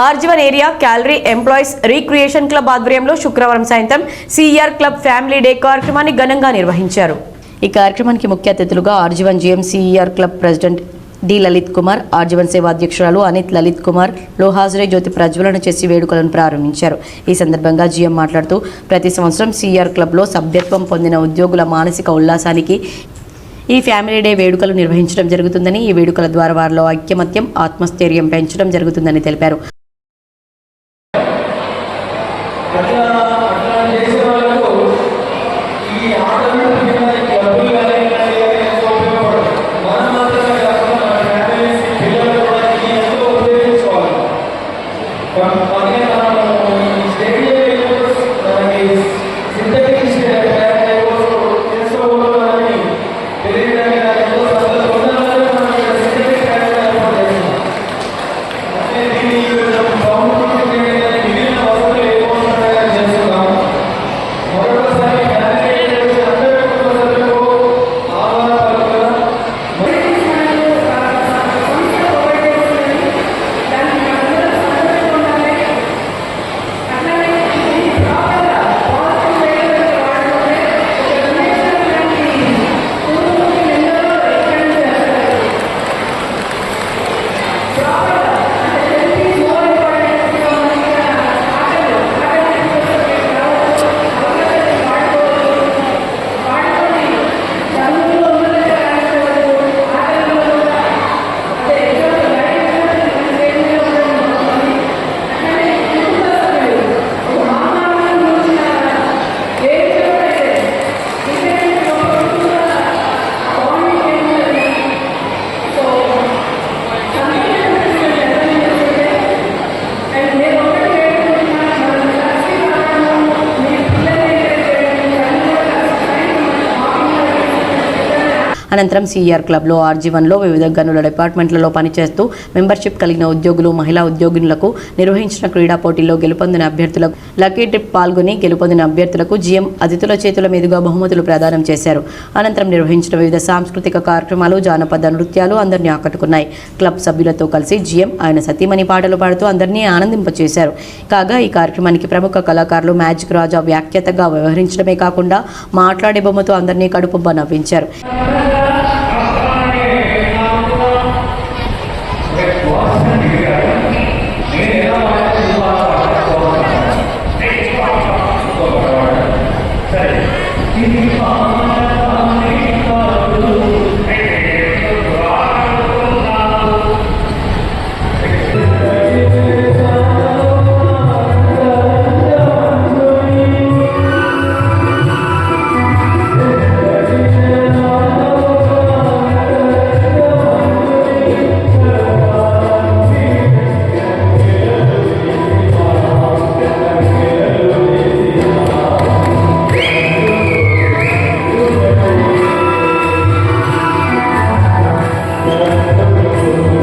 RG one area colliery employees recreation club ఆధ్వర్యంలో శుక్రవారం సాయంత్రం సిఆర్ క్లబ్ ఫ్యామిలీ డే కార్యక్రమాన్ని ఘనంగా నిర్వహించారు. ఈ కార్యక్రమానికి ముఖ్య అతిథులుగా RG one GM CR club president D Lalit Kumar RG one Seva అధ్యక్షురాలు అనిత్ లలిత్ కుమార్లో హాజరై జ్యోతి ప్రజ్వలన చేసి వేడుకలను ప్రారంభించారు. ఈ సందర్భంగా జీఎం మాట్లాడుతూ ప్రతి సంవత్సరం సీఆర్ క్లబ్లో సభ్యత్వం పొందిన ఉద్యోగుల మానసిక ఉల్లాసానికి ఈ ఫ్యామిలీ డే వేడుకలు నిర్వహించడం జరుగుతుందని ఈ వేడుకల ద్వారా వారిలో ఐక్యమత్యం ఆత్మస్థైర్యం పెంచడం జరుగుతుందని తెలిపారు. 여기가 అనంతరం సిఆర్ క్లబ్లో ఆర్జీవన్లో వివిధ గనుల డిపార్ట్మెంట్లలో పనిచేస్తూ మెంబర్షిప్ కలిగిన ఉద్యోగులు మహిళా ఉద్యోగులకు నిర్వహించిన క్రీడా పోటీల్లో గెలుపొందిన అభ్యర్థులకు లక్కీ ట్రిప్ పాల్గొని గెలుపొందిన అభ్యర్థులకు జీఎం అతిథుల చేతుల మీదుగా బహుమతులు ప్రదానం చేశారు. అనంతరం నిర్వహించిన వివిధ సాంస్కృతిక కార్యక్రమాలు జానపద నృత్యాలు అందరినీ ఆకట్టుకున్నాయి. క్లబ్ సభ్యులతో కలిసి జీఎం ఆయన సతీమణి పాటలు పాడుతూ అందరినీ ఆనందింపచేశారు. కాగా ఈ కార్యక్రమానికి ప్రముఖ కళాకారులు మ్యాజిక్ రాజా వ్యాఖ్యాతగా వ్యవహరించడమే కాకుండా మాట్లాడే బొమ్మతో అందరినీ కడుపుబ్బ నవ్వించారు. Thank you.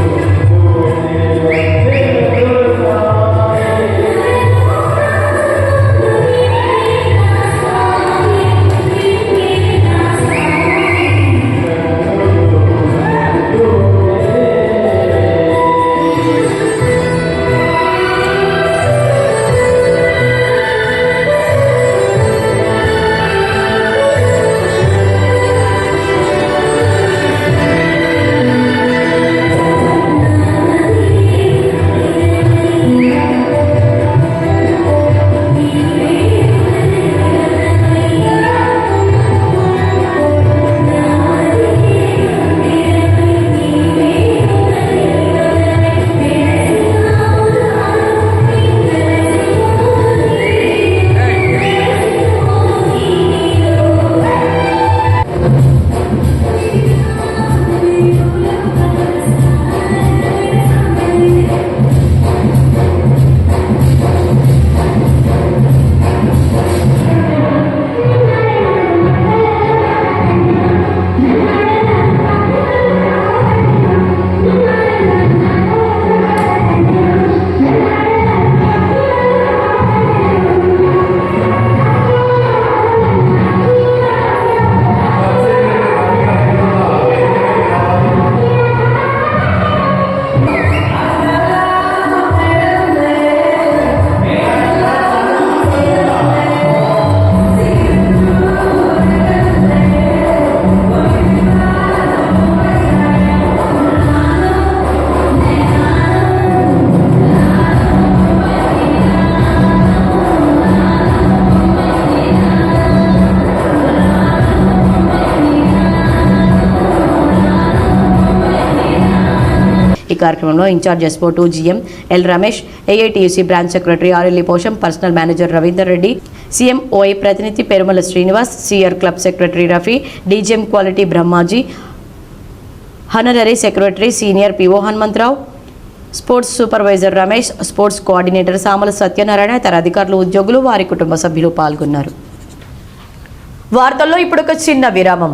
కార్యక్రమంలో incharge ఎస్పో to GM L Ramesh AITUC branch secretary RLE Posham personnel manager Ravinder Reddy CMOI ప్రతినిధి Perumala Srinivas CR club secretary Rafi DGM quality Brahmaji honorary secretary senior PO Hanumantharao sports supervisor Ramesh sports coordinator Samala Satyanarayana ఇతర అధికారులు ఉద్యోగులు వారి కుటుంబ సభ్యులు పాల్గొన్నారు. వార్తల్లో ఇప్పుడు ఒక చిన్న విరామం.